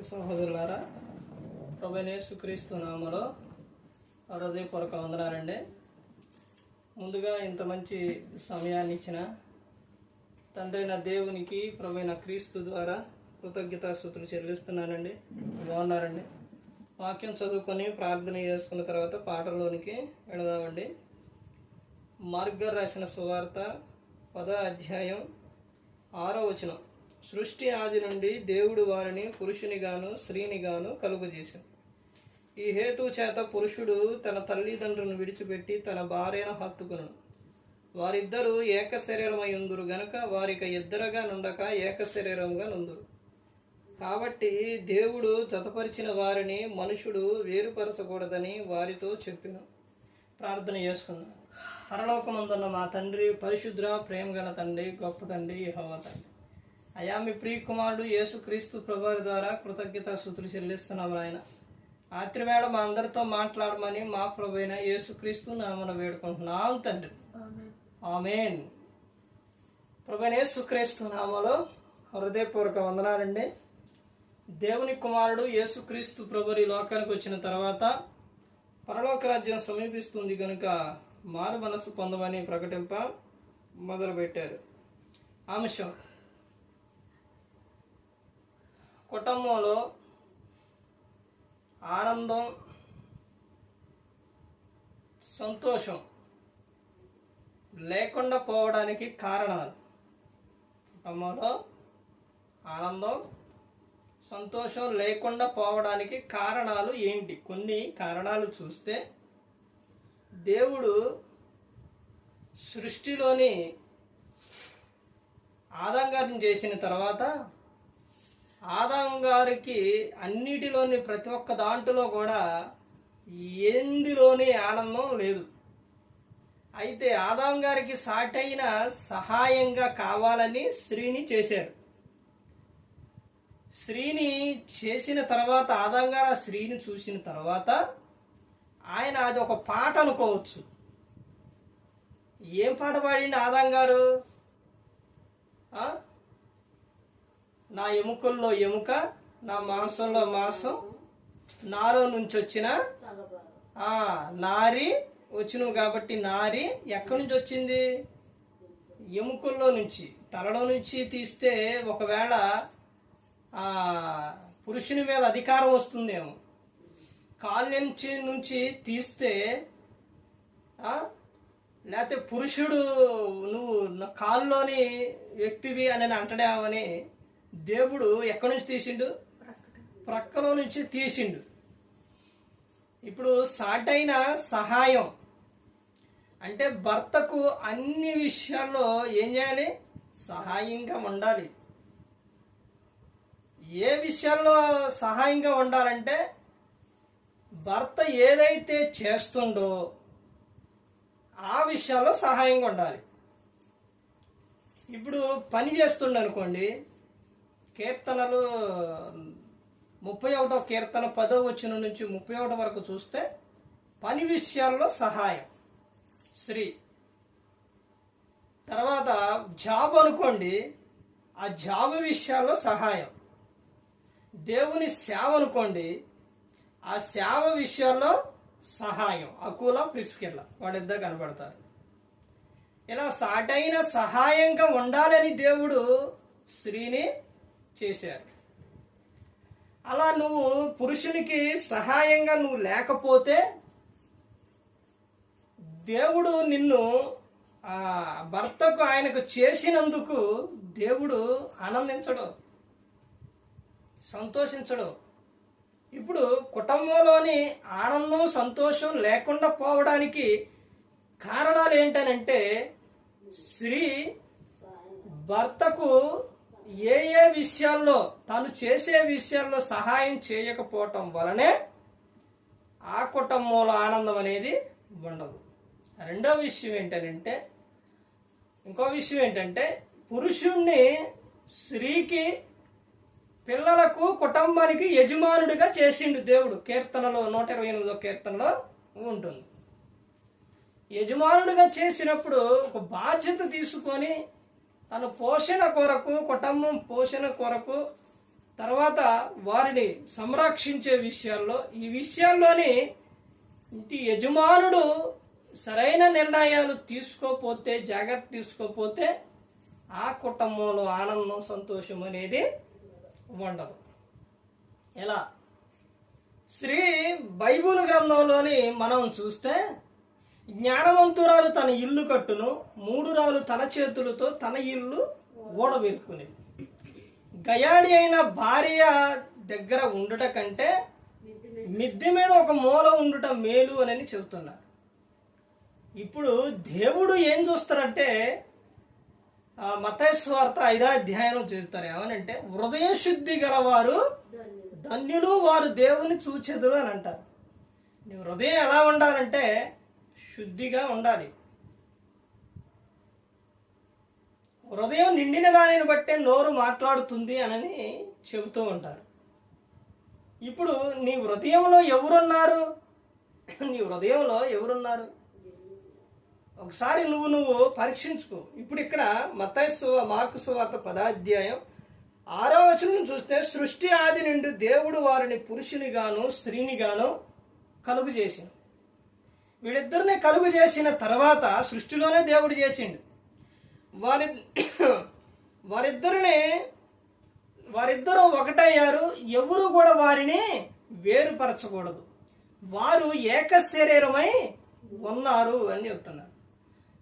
సహోదరులారా ప్రభు యేసుక్రీస్తు నామలో హృదయపూర్వక వందనాలండి. ముందుగా ఇంత మంచి సమయాన్ని ఇచ్చిన తండ్రైన దేవునికి ప్రభైన క్రీస్తు ద్వారా కృతజ్ఞతాస్థుతులు చెల్లిస్తున్నానండి. బాగున్నారండి? వాక్యం చదువుకొని ప్రార్థన చేసుకున్న తర్వాత పాటలోనికి వెళదామండి. మార్గర్ రాసిన సువార్త పదో అధ్యాయం ఆరో వచనం. సృష్టి ఆది నుండి దేవుడు వారిని పురుషునిగాను స్త్రీనిగాను కలుగజేశాడు. ఈ హేతు చేత పురుషుడు తన తల్లిదండ్రులను విడిచిపెట్టి తన భార్యను హత్తుకును. వారిద్దరూ ఏక శరీరమై ఉందురు గనుక వారిక ఇద్దరుగా నుండక ఏక శరీరంగా నుందురు. కాబట్టి దేవుడు జతపరిచిన వారిని మనుషుడు వేరుపరచకూడదని వారితో చెప్పిన. ప్రార్థన చేసుకుందాం. పరలోకమందున్న మా తండ్రి పరిశుద్ర ప్రేమ గల తండ్రి గొప్ప తండ్రి యెహోవా తండ్రి. అయా మీ ప్రియ కుమారుడు యేసుక్రీస్తు ప్రభు ద్వారా కృతజ్ఞత స్థుతులు చెల్లిస్తున్నాము ఆయన రాత్రివేళ మా అందరితో మాట్లాడమని మా ప్రభు అయిన యేసుక్రీస్తు నామన వేడుకుంటున్నాం తండ్రి. ఆమెన్. ప్రభు యేసుక్రీస్తు నామలో హృదయపూర్వక వందనాలండి. దేవుని కుమారుడు యేసుక్రీస్తు ప్రభు ఈ లోకానికి వచ్చిన తర్వాత పరలోక రాజ్యం సమీపిస్తుంది కనుక మారు మనసు పొందమని ప్రకటింప మొదలుపెట్టారు. అంశం కుటుంబంలో ఆనందం సంతోషం లేకుండా పోవడానికి కారణాలు. కుటుంబంలో ఆనందం సంతోషం లేకుండా పోవడానికి కారణాలు ఏంటి? కొన్ని కారణాలు చూస్తే దేవుడు సృష్టిలోని ఆదంగారం చేసిన తర్వాత ఆదాం గారికి అన్నిటిలోని ప్రతి ఒక్క దాంట్లో కూడా ఎందులోని ఆనందం లేదు. అయితే ఆదాం గారికి సాటైన సహాయంగా కావాలని శ్రీని చేశారు. స్త్రీని చేసిన తర్వాత ఆదాం గారు ఆ స్త్రీని చూసిన తర్వాత ఆయన అది ఒక పాట అనుకోవచ్చు. ఏం పాట పాడిండి ఆదాం గారు? నా ఎముకల్లో ఎముక నా మాంసంలో మాంసం నాలో నుంచి వచ్చిన నారి వచ్చును కాబట్టి నారి ఎక్కడి నుంచి వచ్చింది? ఎముకల్లో నుంచి తలలో నుంచి తీస్తే ఒకవేళ పురుషుని మీద అధికారం వస్తుందేమో. కాళ్ళ నుంచి నుంచి తీస్తే లేకపోతే పురుషుడు నువ్వు కాల్లోని వ్యక్తివి అని అంటడామని దేవుడు ఎక్కడి నుంచి తీసిండు? ప్రక్కలో నుంచి తీసిండు. ఇప్పుడు సాటైన సహాయం. అంటే భర్తకు అన్ని విషయాల్లో ఏం చేయాలి? సహాయంగా ఉండాలి. ఏ విషయాల్లో సహాయంగా ఉండాలంటే భర్త ఏదైతే చేస్తుండో ఆ విషయాల్లో సహాయంగా ఉండాలి. ఇప్పుడు పని చేస్తుండనుకోండి కీర్తనలు ముప్పై ఒకటో కీర్తన పదో వచ్చిన నుంచి ముప్పై ఒకటి వరకు చూస్తే పని విషయాల్లో సహాయం. స్త్రీ తర్వాత జాబ్ అనుకోండి ఆ జాబ్ విషయాల్లో సహాయం. దేవుని సేవ అనుకోండి ఆ సేవ విషయాల్లో సహాయం. అకుల ప్రిస్కిల్ల వాళ్ళిద్దరు కనబడతారు. ఇలా సాటైన సహాయంగా ఉండాలని దేవుడు స్త్రీని చేశారు. అలా నువ్వు పురుషునికి సహాయంగా నువ్వు లేకపోతే దేవుడు నిన్ను ఆ భర్తకు ఆయనకు చేసినందుకు దేవుడు ఆనందించడు సంతోషించడు. ఇప్పుడు కుటుంబంలోని ఆనందం సంతోషం లేకుండా పోవడానికి కారణాలు ఏంటనంటే స్త్రీ భర్తకు ఏ ఏ విషయాల్లో తను చేసే విషయాల్లో సహాయం చేయకపోవటం వలనే ఆ కుటుంబంలో ఆనందం అనేది ఉండదు. రెండో విషయం ఏంటంటే ఇంకో విషయం ఏంటంటే పురుషుణ్ణి స్త్రీకి పిల్లలకు కుటుంబానికి యజమానుడిగా చేసిండు దేవుడు. కీర్తనలో నూట ఇరవై ఎనిమిదో కీర్తనలో ఉంటుంది. యజమానుడిగా చేసినప్పుడు ఒక బాధ్యత తీసుకొని తన పోషణ కొరకు కుటుంబం పోషణ కొరకు తర్వాత వారిని సంరక్షించే విషయాల్లో ఈ విషయాల్లోని ఇంటి యజమానుడు సరైన నిర్ణయాలు తీసుకోపోతే జాగ్రత్త తీసుకోపోతే ఆ కుటుంబంలో ఆనందం సంతోషం అనేది ఉండదు. ఎలా? శ్రీ బైబుల్ గ్రంథంలోని మనం చూస్తే జ్ఞానవంతురాలు తన ఇల్లు కట్టును మూడు రాలు తన చేతులతో తన ఇల్లు ఓడబెరుకునేది గయాడి అయిన భార్య దగ్గర ఉండుట కంటే మిద్దె మీద ఒక మూల ఉండుట మేలు అని చెబుతున్నారు. ఇప్పుడు దేవుడు ఏం చూస్తారంటే మతేశ్వార్త ఐదో అధ్యాయం చెబుతారు. ఏమనంటే హృదయ శుద్ధి గలవారు ధన్యులు వారు దేవుని చూచెదురు అని అంటారు. నీ హృదయం ఎలా ఉండాలంటే శుద్ధిగా ఉండాలి. హృదయం నిండిన దానిని బట్టే నోరు మాట్లాడుతుంది అని చెబుతూ ఉంటారు. ఇప్పుడు నీ హృదయంలో ఎవరున్నారు? నీ హృదయంలో ఎవరున్నారు? ఒకసారి నువ్వు నువ్వు పరీక్షించుకో. ఇప్పుడు ఇక్కడ మతైసు మార్కు సువార్త పదాధ్యాయం ఆరో వచనం చూస్తే సృష్టి ఆది నుండి దేవుడు వారిని పురుషునిగాను స్త్రీనిగాను కలుగు చేసింది. వీళ్ళిద్దరిని కలుగు చేసిన తర్వాత సృష్టిలోనే దేవుడు చేసిండు. వారి వారిద్దరిని వారిద్దరూ ఒకటయ్యారు. ఎవరు కూడా వారిని వేరుపరచకూడదు. వారు ఏక శరీరమై ఉన్నారు అని చెప్తున్నారు.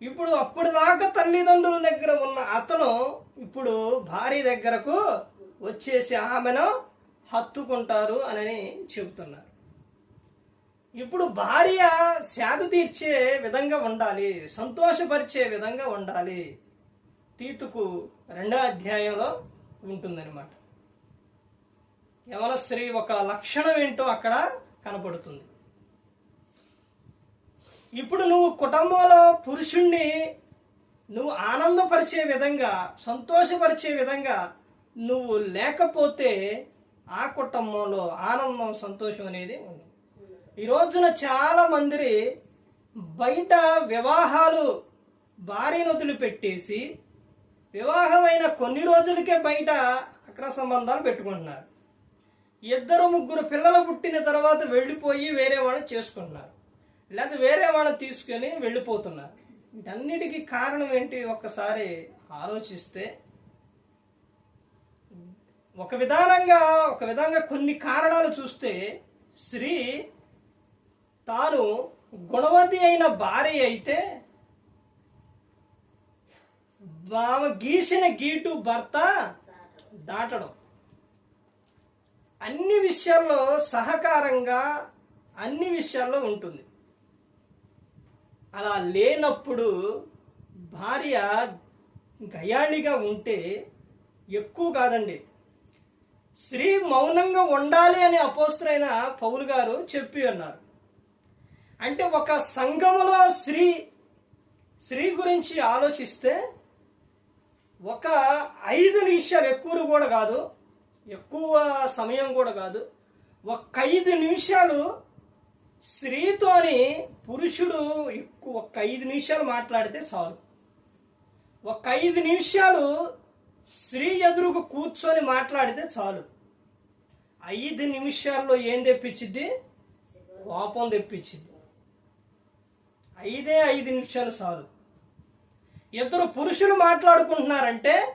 ఇప్పుడు అప్పుడు దాకా తల్లిదండ్రుల దగ్గర ఉన్న అతను ఇప్పుడు భార్య దగ్గరకు వచ్చేసి ఆమెను హత్తుకుంటారు అని చెబుతున్నారు. ఇప్పుడు భార్య శాద తీర్చే విధంగా ఉండాలి సంతోషపరిచే విధంగా ఉండాలి. తీతుకు రెండో అధ్యాయంలో ఉంటుందన్నమాట. యవన స్త్రీ ఒక లక్షణం ఏంటో అక్కడ కనపడుతుంది. ఇప్పుడు నువ్వు కుటుంబంలో పురుషుణ్ణి నువ్వు ఆనందపరిచే విధంగా సంతోషపరిచే విధంగా నువ్వు లేకపోతే ఆ కుటుంబంలో ఆనందం సంతోషం అనేది ఈ రోజున చాలా మంది బయట వివాహాలు భార్యను వదిలిపెట్టేసి వివాహమైన కొన్ని రోజులకే బయట అక్ర సంబంధాలు పెట్టుకుంటున్నారు. ఇద్దరు ముగ్గురు పిల్లలు పుట్టిన తర్వాత వెళ్ళిపోయి వేరే వాళ్ళని చేసుకుంటున్నారు. లేదా వేరే వాళ్ళని తీసుకొని వెళ్ళిపోతున్నారు. వీటన్నిటికీ కారణం ఏంటి ఒక్కసారి ఆలోచిస్తే ఒక విధానంగా ఒక విధంగా కొన్ని కారణాలు చూస్తే స్త్రీ తాను గుణవతి అయిన భార్య అయితే ఆమె గీసిన గీటు భర్త దాటడం. అన్ని విషయాల్లో సహకారంగా అన్ని విషయాల్లో ఉంటుంది. అలా లేనప్పుడు భార్య గయాళిగా ఉంటే ఎక్కువ కాదండి. స్త్రీ మౌనంగా ఉండాలి అని అపోస్తులైన పౌలు గారు చెప్పి ఉన్నారు. అంటే ఒక సంఘములో స్త్రీ స్త్రీ గురించి ఆలోచిస్తే ఒక ఐదు నిమిషాలు ఎక్కువ కూడా కాదు ఎక్కువ సమయం కూడా కాదు. ఒక ఐదు నిమిషాలు స్త్రీతోని పురుషుడు ఎక్కువ ఒక ఐదు నిమిషాలు మాట్లాడితే చాలు. ఒక ఐదు నిమిషాలు స్త్రీ ఎదురుకు కూర్చొని మాట్లాడితే చాలు. ఐదు నిమిషాల్లో ఏం తెప్పించిద్ది? కోపం తెప్పించింది ఐదే ఐదు నిమిషాలు చాలు. ఇద్దరు పురుషులు మాట్లాడుకుంటున్నారంటే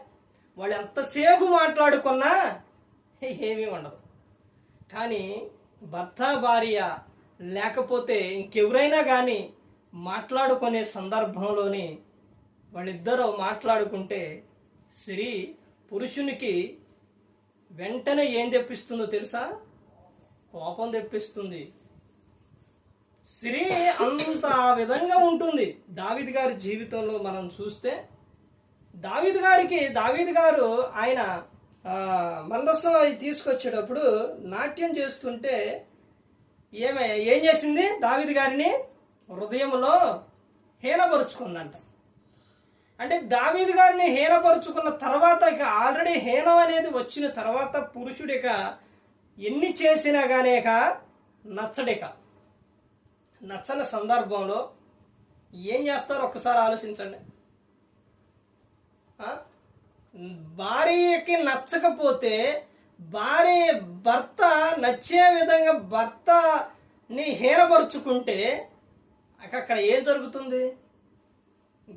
వాళ్ళు ఎంతసేపు మాట్లాడుకున్నా ఏమీ ఉండదు. కానీ భర్త భార్య లేకపోతే ఇంకెవరైనా కానీ మాట్లాడుకునే సందర్భంలోని వాళ్ళిద్దరూ మాట్లాడుకుంటే స్త్రీ పురుషునికి వెంటనే ఏం తెప్పిస్తుందో తెలుసా? కోపం తెప్పిస్తుంది. స్త్రీ అంత విధంగా ఉంటుంది. దావిద్ గారి జీవితంలో మనం చూస్తే దావిద్ గారికి దావిద్ గారు ఆయన మందస్థం అవి తీసుకొచ్చేటప్పుడు నాట్యం చేస్తుంటే ఏమే ఏం చేసింది? దావిద్ గారిని హృదయంలో హీనపరుచుకుందంట. అంటే దావీదు గారిని హీనపరుచుకున్న తర్వాత ఇక ఆల్రెడీ హీనం అనేది వచ్చిన తర్వాత పురుషుడిక ఎన్ని చేసినా కానీ ఇక నచ్చడిక. నచ్చని సందర్భంలో ఏం చేస్తారో ఒక్కసారి ఆలోచించండి. భార్యకి నచ్చకపోతే భార్య భర్త నచ్చే విధంగా భర్తని హీనపరుచుకుంటే అక్కడ ఏం జరుగుతుంది?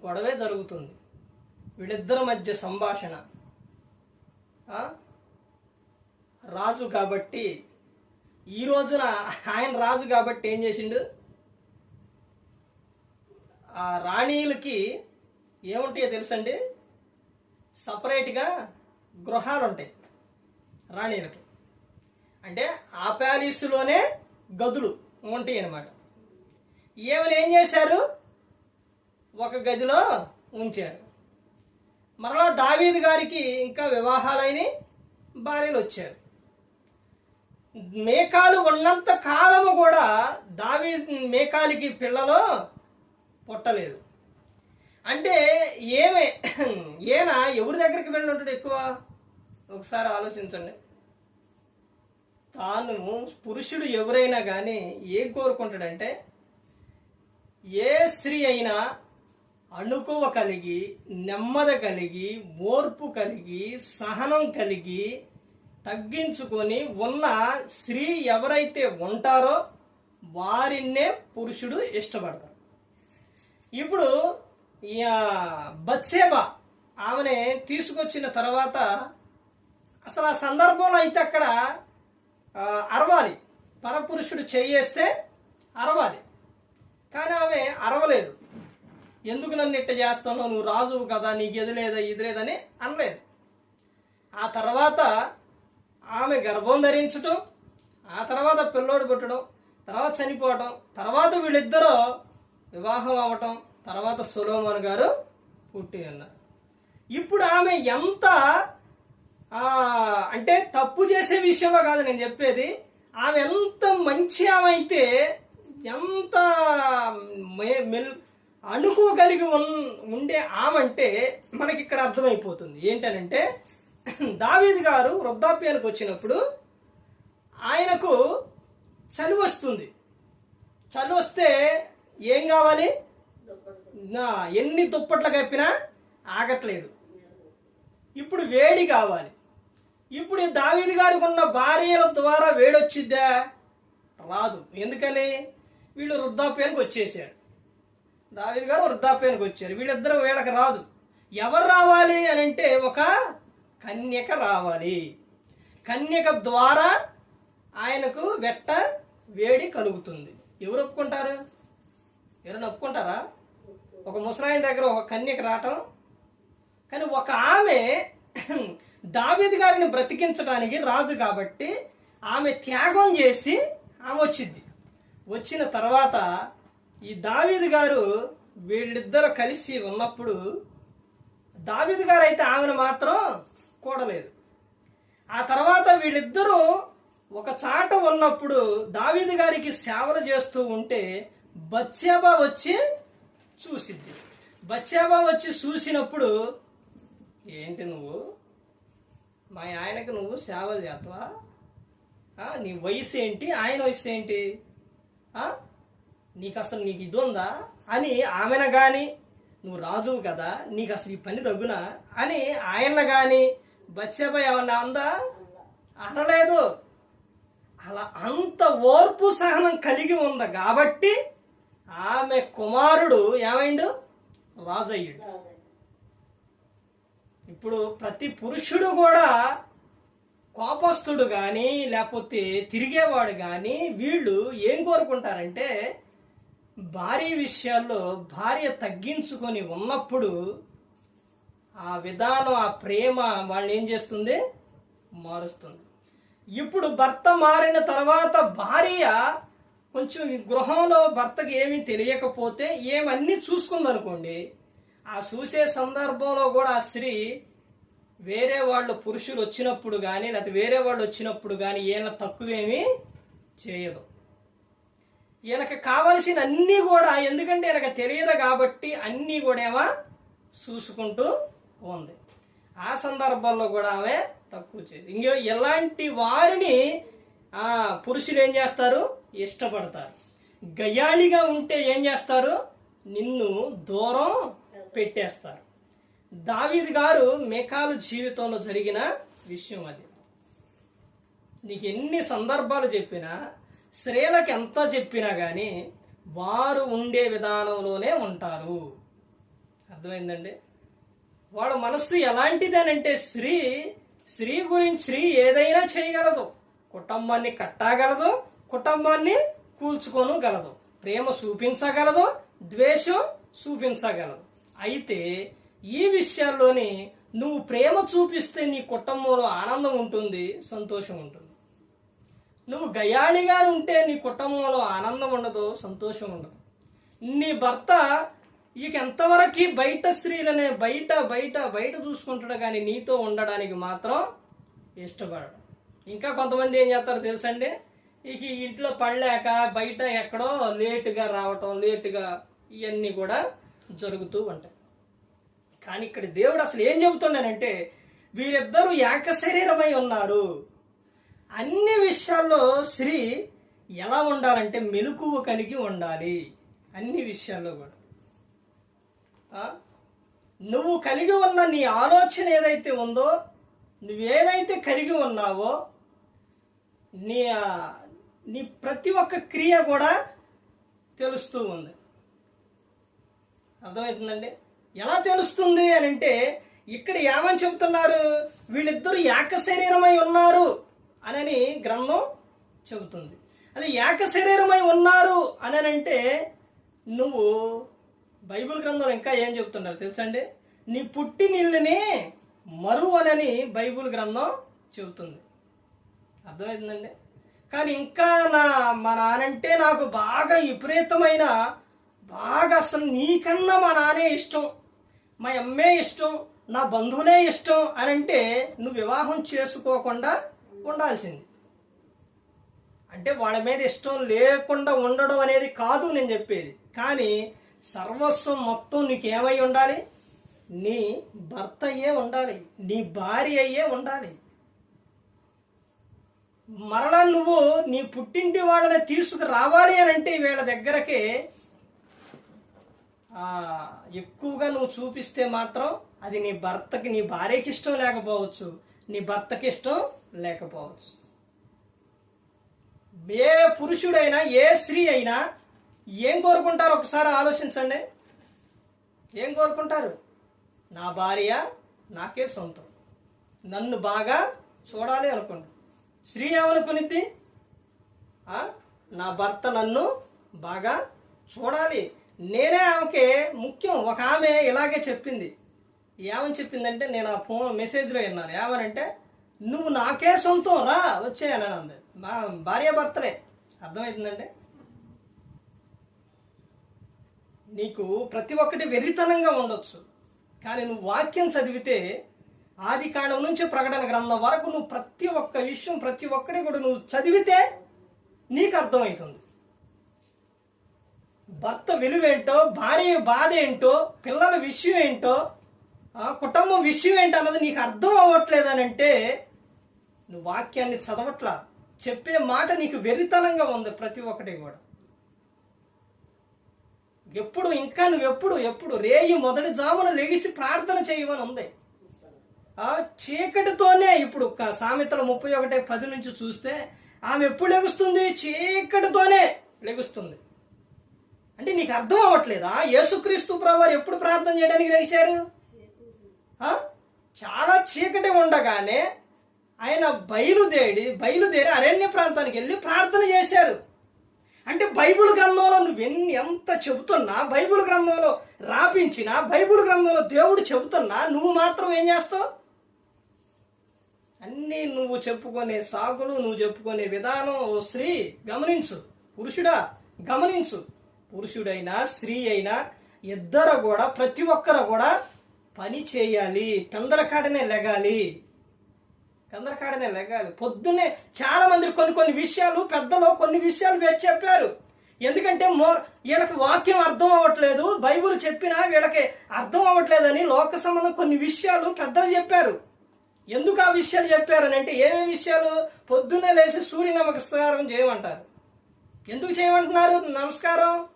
గొడవే జరుగుతుంది. వీళ్ళిద్దరి మధ్య సంభాషణ. రాజు కాబట్టి ఈ రోజున ఆయన రాజు కాబట్టి ఏం చేసిండు? ఆ రాణీలకి ఏముంటాయో తెలుసండి? సపరేట్గా గృహాలు ఉంటాయి రాణీలకి. అంటే ఆ ప్యాలెస్లోనే గదులు ఉంటాయి అన్నమాట ఏమని ఏం చేశారు? ఒక గదిలో ఉంచారు. మరలా దావీదు గారికి ఇంకా వివాహాలైన భార్యలు వచ్చారు. మేకాలు ఉన్నంత కాలము కూడా దావీ మేకాలికి పిల్లలు పుట్టలేదు. అంటే ఏమే ఈయన ఎవరి దగ్గరికి వెళ్ళి ఉంటాడు ఎక్కువ? ఒకసారి ఆలోచించండి. తాను పురుషుడు ఎవరైనా కానీ ఏం కోరుకుంటాడంటే ఏ స్త్రీ అయినా అణుకువ కలిగి నెమ్మది కలిగి ఓర్పు కలిగి సహనం కలిగి తగ్గించుకొని ఉన్న స్త్రీ ఎవరైతే ఉంటారో వారినే పురుషుడు ఇష్టపడతాడు. ఇప్పుడు ఈ బత్సేబ ఆమెని తీసుకొచ్చిన తర్వాత అసలు ఆ సందర్భంలో అయితే అక్కడ అరవాలి. పరపురుషుడు చేయేస్తే అరవాలి. కానీ ఆమె అరవలేదు. ఎందుకు నన్ను ఇట్ట చేస్తానో? నువ్వు రాజువు కదా నీకు ఎది లేదా అనలేదు. ఆ తర్వాత ఆమె గర్భం ధరించటం ఆ తర్వాత పిల్లోడు పుట్టడం తర్వాత చనిపోవటం తర్వాత వీళ్ళిద్దరూ వివాహం అవ్వటం తర్వాత సులోమన్ గారు పుట్టి అన్నారు. ఇప్పుడు ఆమె ఎంత అంటే తప్పు చేసే విషయంలో కాదు నేను చెప్పేది. ఆమె ఎంత మంచి ఆమె అయితే ఎంత మెల్ అనుకోగలిగి ఉన్- ఉండే అంటే మనకి ఇక్కడ అర్థమైపోతుంది. ఏంటనంటే దావీద్ గారు వృద్ధాప్యానికి వచ్చినప్పుడు ఆయనకు చలి వస్తుంది. చలి వస్తే ఏం కావాలి? నా ఎన్ని దుప్పట్లు కప్పినా ఆగట్లేదు. ఇప్పుడు వేడి కావాలి. ఇప్పుడు ఈ గారికి ఉన్న భార్యల ద్వారా వేడొచ్చిద్దా? రాదు. ఎందుకని? వీళ్ళు వృద్ధాప్యానికి వచ్చేసారు దావీది గారు వృద్ధాప్యానికి వచ్చారు. వీళ్ళిద్దరు వీళ్ళకి రాదు. ఎవరు రావాలి అని అంటే ఒక కన్యక రావాలి. కన్యక ద్వారా ఆయనకు వెట్ట వేడి కలుగుతుంది. ఎవరు ఒప్పుకుంటారు? ఎవరైనా ఒప్పుకుంటారా? ఒక ముసలాయన దగ్గర ఒక కన్యకు రావటం. కానీ ఒక ఆమె దావేది గారిని బ్రతికించడానికి రాజు కాబట్టి ఆమె త్యాగం చేసి ఆమె వచ్చింది. వచ్చిన తర్వాత ఈ దావేది గారు వీళ్ళిద్దరు కలిసి ఉన్నప్పుడు దావేది గారు అయితే ఆమెను మాత్రం కూడలేదు. ఆ తర్వాత వీళ్ళిద్దరూ ఒక చాట ఉన్నప్పుడు దావేది గారికి సేవలు చేస్తూ ఉంటే బచ్చేబా వచ్చి చూసిద్ది బచ్చేబా వచ్చి చూసినప్పుడు ఏంటి నువ్వు? మా ఆయనకు నువ్వు సేవలు చేస్తావా? నీ వయసు ఏంటి? ఆయన వయసు ఏంటి? నీకు అసలు నీకు ఇది ఉందా? అని ఆమెను కానీ నువ్వు రాజువు కదా నీకు అసలు ఈ పని తగ్గునా? అని ఆయన కానీ బచ్చేబా ఏమన్నా ఉందా? అనలేదు అలా అంత ఓర్పు సహనం కలిగి ఉంది కాబట్టి ఆమె కుమారుడు ఏమైండు? రాజయ్యుడు. ఇప్పుడు ప్రతి పురుషుడు కూడా కోపస్తుడు కానీ లేకపోతే తిరిగేవాడు కానీ వీళ్ళు ఏం కోరుకుంటారంటే భార్య విషయాల్లో భార్య తగ్గించుకొని ఉన్నప్పుడు ఆ విధానం ఆ ప్రేమ వాళ్ళని ఏం చేస్తుంది? మారుస్తుంది. ఇప్పుడు భర్త మారిన తర్వాత భార్య కొంచెం ఈ గృహంలో భర్తకి ఏమీ తెలియకపోతే ఏమన్నీ చూసుకుందనుకోండి ఆ చూసే సందర్భంలో కూడా ఆ స్త్రీ వేరే వాళ్ళు పురుషులు వచ్చినప్పుడు కానీ లేకపోతే వేరే వాళ్ళు వచ్చినప్పుడు కానీ ఈయన తక్కువేమీ చేయదు. ఈయనకు కావలసిన అన్నీ కూడా ఎందుకంటే ఈయనకు తెలియదు కాబట్టి అన్నీ కూడా ఏమో చూసుకుంటూ ఉంది. ఆ సందర్భంలో కూడా ఆమె తక్కువ చేయదు. ఇంకో ఎలాంటి వారిని ఆ పురుషులు ఏం చేస్తారు? ఇష్టపడతారు. గయాళిగా ఉంటే ఏం చేస్తారు? నిన్ను దూరం పెట్టేస్తారు. దావీద్ గారు మేకాలు జీవితంలో జరిగిన విషయం అది. నీకు ఎన్ని సందర్భాలు చెప్పినా స్త్రీలకు ఎంత చెప్పినా కానీ వారు ఉండే విధానంలోనే ఉంటారు. అర్థమైందండి? వాళ్ళ మనస్సు ఎలాంటిదేనంటే స్త్రీ స్త్రీ గురించి స్త్రీ ఏదైనా చేయగలదు. కుటుంబాన్ని కట్టగలదు కుటుంబాన్ని కూల్చుకోనగలదు. ప్రేమ చూపించగలదు ద్వేషం చూపించగలదు. అయితే ఈ విషయాల్లోని నువ్వు ప్రేమ చూపిస్తే నీ కుటుంబంలో ఆనందం ఉంటుంది సంతోషం ఉంటుంది. నువ్వు గయాళిగా ఉంటే నీ కుటుంబంలో ఆనందం ఉండదు సంతోషం ఉండదు. నీ భర్త ఇక ఎంతవరకు బయట స్త్రీలనే బయట బయట బయట చూసుకుంటాడు కానీ నీతో ఉండడానికి మాత్రం ఇష్టపడడు. ఇంకా కొంతమంది ఏం చేస్తారో తెలుసండి? ఇక ఇంట్లో పడలేక బయట ఎక్కడో లేటుగా రావటం లేటుగా ఇవన్నీ కూడా జరుగుతూ ఉంటాయి. కానీ ఇక్కడ దేవుడు అసలు ఏం చెబుతున్నానంటే వీరిద్దరూ ఏక శరీరమై ఉన్నారు. అన్ని విషయాల్లో స్త్రీ ఎలా ఉండాలంటే మెలకువ కలిగి ఉండాలి. అన్ని విషయాల్లో కూడా. నువ్వు కలిగి ఉన్న నీ ఆలోచన ఏదైతే ఉందో నువ్వేదైతే కలిగి ఉన్నావో నీ నీ ప్రతి ఒక్క క్రియ కూడా తెలుస్తూ ఉంది. అర్థమవుతుందండి? ఎలా తెలుస్తుంది అని అంటే ఇక్కడ ఏమని చెబుతున్నారు? వీళ్ళిద్దరూ ఏక శరీరమై ఉన్నారు అనని గ్రంథం చెబుతుంది. అది ఏక శరీరమై ఉన్నారు అని అంటే నువ్వు బైబిల్ గ్రంథంలో ఇంకా ఏం చెబుతున్నారు తెలుసండి? నీ పుట్టినిల్లుని నీళ్ళని మరువనని బైబిల్ గ్రంథం చెబుతుంది. అర్థమవుతుందండి? కానీ ఇంకా నా మా నానంటే నాకు బాగా విపరీతమైన బాగా అసలు నీకన్నా మా నానే ఇష్టం. మా అమ్మే ఇష్టం నా బంధువులే ఇష్టం అని అంటే నువ్వు వివాహం చేసుకోకుండా ఉండాల్సింది. అంటే వాళ్ళ మీద ఇష్టం లేకుండా ఉండడం అనేది కాదు నేను చెప్పేది. కానీ సర్వస్వం మొత్తం నీకేమై ఉండాలి? నీ భర్త అయ్యే ఉండాలి. నీ భార్య అయ్యే ఉండాలి. మరలా నువ్వు నీ పుట్టింటి వాళ్ళని తీసుకురావాలి అని అంటే వీళ్ళ దగ్గరకి ఎక్కువగా నువ్వు చూపిస్తే మాత్రం అది నీ భర్తకి నీ భార్యకి ఇష్టం లేకపోవచ్చు. నీ భర్తకి ఇష్టం లేకపోవచ్చు. ఏ పురుషుడైనా ఏ స్త్రీ అయినా ఏం కోరుకుంటారు? ఒకసారి ఆలోచించండి. ఏం కోరుకుంటారు? నా భార్య నాకే సొంతం. నన్ను బాగా చూడాలి అనుకుంటా స్త్రీ ఏమనుకునిద్ది నా భర్త నన్ను బాగా చూడాలి. నేనే ఆమెకి ముఖ్యం. ఒక ఆమె ఇలాగే చెప్పింది. ఏమని చెప్పిందంటే నేను ఆ ఫోన్ మెసేజ్లో విన్నాను. ఏమనంటే నువ్వు నాకే సొంతం రా వచ్చేయని అంది. మా భార్య భర్తలే. అర్థమవుతుందండి నీకు ప్రతి ఒక్కటి వెరితనంగా ఉండొచ్చు. కానీ నువ్వు వాక్యం చదివితే ఆది కాండం నుంచి ప్రకటన గ్రంథం వరకు నువ్వు ప్రతి ఒక్క విషయం ప్రతి ఒక్కటి కూడా నువ్వు చదివితే నీకు అర్థమవుతుంది. భర్త విలువేంటో భార్య బాధ ఏంటో పిల్లల విషయం ఏంటో ఆ, కుటుంబం విషయం ఏంటో అన్నది నీకు అర్థం అవ్వట్లేదనంటే నువ్వు వాక్యాన్ని చదవట్లా. చెప్పే మాట నీకు వెరితనంగా ఉంది ప్రతి ఒక్కటి కూడా. ఎప్పుడు ఇంకా నువ్వు ఎప్పుడు ఎప్పుడు రేయి మొదటి జామున లెగిసి ప్రార్థన చేయమని ఉంది. చీకటితోనే ఇప్పుడు సామెతల ముప్పై ఒకటి పది నుంచి చూస్తే ఆమె ఎప్పుడు లెగుస్తుంది? చీకటితోనే లెగుస్తుంది. అంటే నీకు అర్థం అవ్వట్లేదా? యేసుక్రీస్తు ప్రభువారు ఎప్పుడు ప్రార్థన చేయడానికి లేచారు? చాలా చీకటి ఉండగానే ఆయన బయలుదేరి బయలుదేరి అరణ్య ప్రాంతానికి వెళ్ళి ప్రార్థన చేశారు. అంటే బైబిల్ గ్రంథంలో నువ్వు ఎన్ని ఎంత చెబుతున్నా బైబిల్ గ్రంథంలో రాపించినా బైబిల్ గ్రంథంలో దేవుడు చెబుతున్నా నువ్వు మాత్రం ఏం చేస్తావు? అన్నీ నువ్వు చెప్పుకునే సాకులు నువ్వు చెప్పుకునే విధానం ఓ స్త్రీ గమనించు. పురుషుడా గమనించు. పురుషుడైనా స్త్రీ అయినా ఇద్దరు కూడా ప్రతి ఒక్కరు కూడా పని చేయాలి. పెందరకాడనే లెగాలి. పెందరకాడనే లెగాలి. పొద్దున్నే చాలా మంది కొన్ని కొన్ని విషయాలు పెద్దలు కొన్ని విషయాలు వేరు చెప్పారు. ఎందుకంటే మో వీళ్ళకి వాక్యం అర్థం అవ్వట్లేదు. బైబిల్ చెప్పినా వీళ్ళకి అర్థం అవ్వట్లేదని లోక సంబంధం కొన్ని విషయాలు పెద్దలు చెప్పారు. ఎందుకు ఆ విషయాలు చెప్పారని అంటే ఏమేమి విషయాలు? పొద్దున్నే లేచి సూర్య నమస్కారం చేయమంటారు. ఎందుకు చేయమంటున్నారు? నమస్కారం?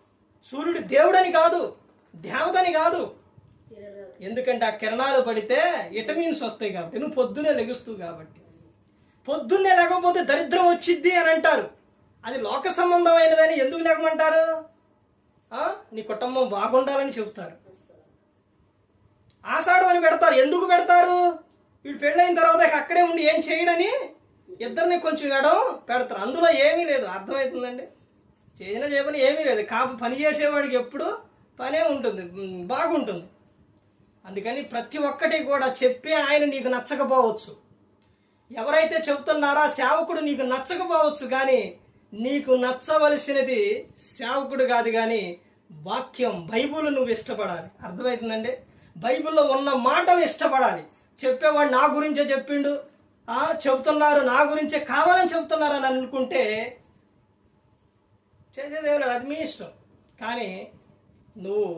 సూర్యుడు దేవుడని కాదు దేవతని కాదు. ఎందుకంటే ఆ కిరణాలు పడితే విటమిన్స్ వస్తాయి కాబట్టి నువ్వు పొద్దునే లెగుస్తూ కాబట్టి. పొద్దున్నే లేకపోతే దరిద్రం వచ్చిద్ది అని అంటారు. అది లోక సంబంధమైనదని ఎందుకు లేకమంటారు? నీ కుటుంబం బాగుండాలని చెబుతారు. ఆషాఢం అని పెడతారు. ఎందుకు పెడతారు? వీడు పెళ్ళైన తర్వాత అక్కడే ఉండి ఏం చేయడని ఇద్దరిని కొంచెం ఎడం పెడతారు. అందులో ఏమీ లేదు. అర్థమవుతుందండి? చేసిన చేయని ఏమీ లేదు. కాపు పని చేసేవాడికి ఎప్పుడు పనే ఉంటుంది. బాగుంటుంది. అందుకని ప్రతి ఒక్కటి కూడా చెప్పే ఆయన నీకు నచ్చకపోవచ్చు. ఎవరైతే చెబుతున్నారా సేవకుడు నీకు నచ్చకపోవచ్చు కానీ నీకు నచ్చవలసినది సేవకుడు కాదు కానీ వాక్యం బైబుల్ నువ్వు ఇష్టపడాలి. అర్థమవుతుందండి? బైబిల్లో ఉన్న మాటలు ఇష్టపడాలి. చెప్పేవాడు నా గురించే చెప్పిండు. చెబుతున్నారు నా గురించే కావాలని చెబుతున్నారు అని అనుకుంటే చేసేదేం లేదు అది మీ ఇష్టం. కానీ నువ్వు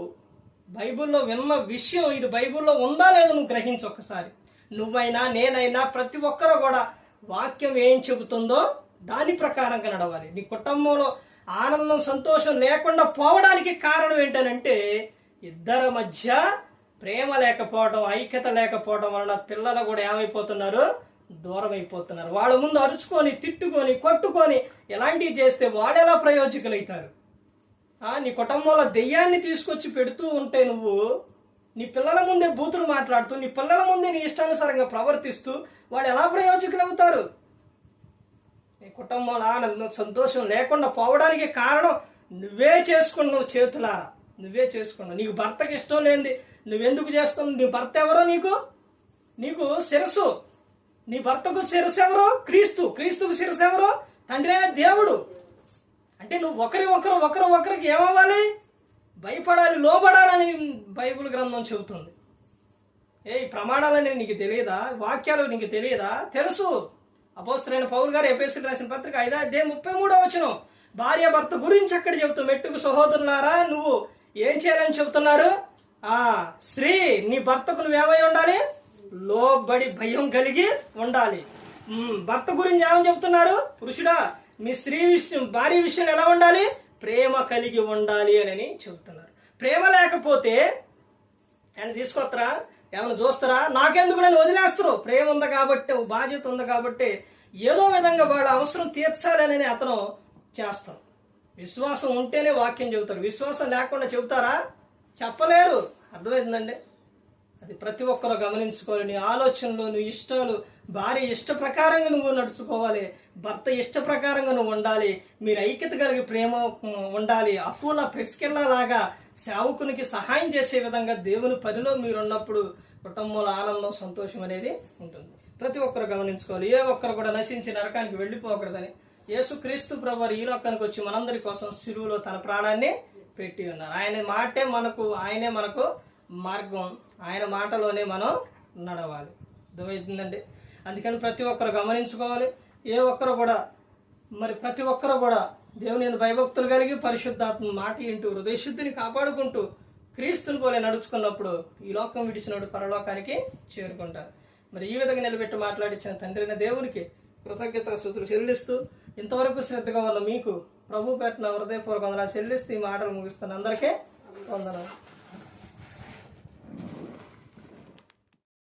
బైబిల్లో విన్న విషయం ఇది బైబిల్లో ఉందా లేదో నువ్వు గ్రహించు ఒక్కసారి. నువ్వైనా నేనైనా ప్రతి ఒక్కరూ కూడా వాక్యం ఏం చెబుతుందో దాని ప్రకారంగా నడవాలి. నీ కుటుంబంలో ఆనందం సంతోషం లేకుండా పోవడానికి కారణం ఏంటనంటే ఇద్దరి మధ్య ప్రేమ లేకపోవడం ఐక్యత లేకపోవడం వలన పిల్లలు కూడా ఏమైపోతున్నారు? దూరం అయిపోతున్నారు వాళ్ళ ముందు అరుచుకొని తిట్టుకొని కొట్టుకొని ఇలాంటివి చేస్తే వాడెలా ప్రయోజకులవుతారు? నీ కుటుంబంలో దెయ్యాన్ని తీసుకొచ్చి పెడుతూ ఉంటే నువ్వు నీ పిల్లల ముందే బూతులు మాట్లాడుతూ నీ పిల్లల ముందే నీ ఇష్టానుసారంగా ప్రవర్తిస్తూ వాళ్ళు ఎలా ప్రయోజకులు అవుతారు నీ కుటుంబంలో ఆనందం సంతోషం లేకుండా పోవడానికి కారణం నువ్వే చేసుకున్నావు చేతులారా. నువ్వే చేసుకున్నావు. నీకు భర్తకి ఇష్టం లేనిది నువ్వెందుకు చేస్తున్నావు? నీ భర్త ఎవరో నీకు? నీకు శిరస్సు. నీ భర్తకు శిరస్సు ఎవరో? క్రీస్తు. క్రీస్తుకు శిరస్సు ఎవరో? తండ్రి అయిన దేవుడు. అంటే నువ్వు ఒకరి ఒకరు ఒకరు ఒకరికి ఏమవ్వాలి? భయపడాలి లోబడాలని బైబిల్ గ్రంథం చెబుతుంది. ఏ ప్రమాణాలని నీకు తెలియదా? వాక్యాలు నీకు తెలియదా? తెలుసు. అపోస్తులైన పౌరు గారు ఎపిఎస్సీ రాసిన పత్రిక ఐదా అదే ముప్పై మూడో వచ్చిన భార్య భర్త గురించి అక్కడ చెబుతూ మెట్టుకు సహోదరులారా నువ్వు ఏం చేయాలని చెబుతున్నారు? ఆ స్త్రీ నీ భర్తకు నువ్వేమై ఉండాలి? లోబడి భయం కలిగి ఉండాలి. భర్త గురించి ఏమని చెప్తున్నారు పురుషుడా మీ స్త్రీ విషయం భార్య విషయం ఎలా ఉండాలి? ప్రేమ కలిగి ఉండాలి అని చెబుతున్నారు. ప్రేమ లేకపోతే ఆయన తీసుకొస్తారా? ఏమైనా చూస్తారా? నాకెందుకు నేను వదిలేస్తారు? ప్రేమ ఉంది కాబట్టి బాధ్యత ఉంది కాబట్టి ఏదో విధంగా వాళ్ళ అవసరం తీర్చాలని అతను చేస్తాం విశ్వాసం ఉంటేనే వాక్యం చెబుతారు. విశ్వాసం లేకుండా చెబుతారా? చెప్పలేరు. అర్థమైందండి? అది ప్రతి ఒక్కరు గమనించుకోవాలి. నీ ఆలోచనలు నీ ఇష్టాలు భార్య ఇష్ట ప్రకారంగా నువ్వు నడుచుకోవాలి. భర్త ఇష్ట ప్రకారంగా నువ్వు ఉండాలి. మీరు ఐక్యత కలిగి ప్రేమ ఉండాలి. అప్పుల ప్రిస్కెళ్ళలాగా సేవకునికి సహాయం చేసే విధంగా దేవుని పనిలో మీరు ఉన్నప్పుడు కుటుంబంలో ఆనందం సంతోషం అనేది ఉంటుంది. ప్రతి ఒక్కరు గమనించుకోవాలి. ఏ ఒక్కరు కూడా నశించి నరకానికి వెళ్ళిపోకూడదని యేసుక్రీస్తు ప్రభు ఈ లోకానికి వచ్చి మనందరి కోసం సిరువులో తన ప్రాణాన్ని పెట్టి ఉన్నారు. ఆయన మాటే మనకు ఆయనే మనకు మార్గం. ఆయన మాటలోనే మనం నడవాలి. అర్థమవుతుందండి అందుకని ప్రతి ఒక్కరు గమనించుకోవాలి. ఏ ఒక్కరు కూడా మరి ప్రతి ఒక్కరు కూడా దేవుని భయభక్తులు కలిగి పరిశుద్ధాత్మ మాట ఇంటూ హృదయశుద్ధిని కాపాడుకుంటూ క్రీస్తుని పోలే నడుచుకున్నప్పుడు ఈ లోకం విడిచినప్పుడు పరలోకానికి చేరుకుంటారు. మరి ఈ విధంగా నిలబెట్టి మాట్లాడించిన తండ్రిన దేవునికి కృతజ్ఞత శుద్ధులు చెల్లిస్తూ ఇంతవరకు శ్రద్ధగా ఉన్న మీకు ప్రభు పెట్టిన హృదయపూర్వక వందనాలు చెల్లిస్తూ ఈ మాటలు ముగిస్తున్న అందరికీ వందనాలు.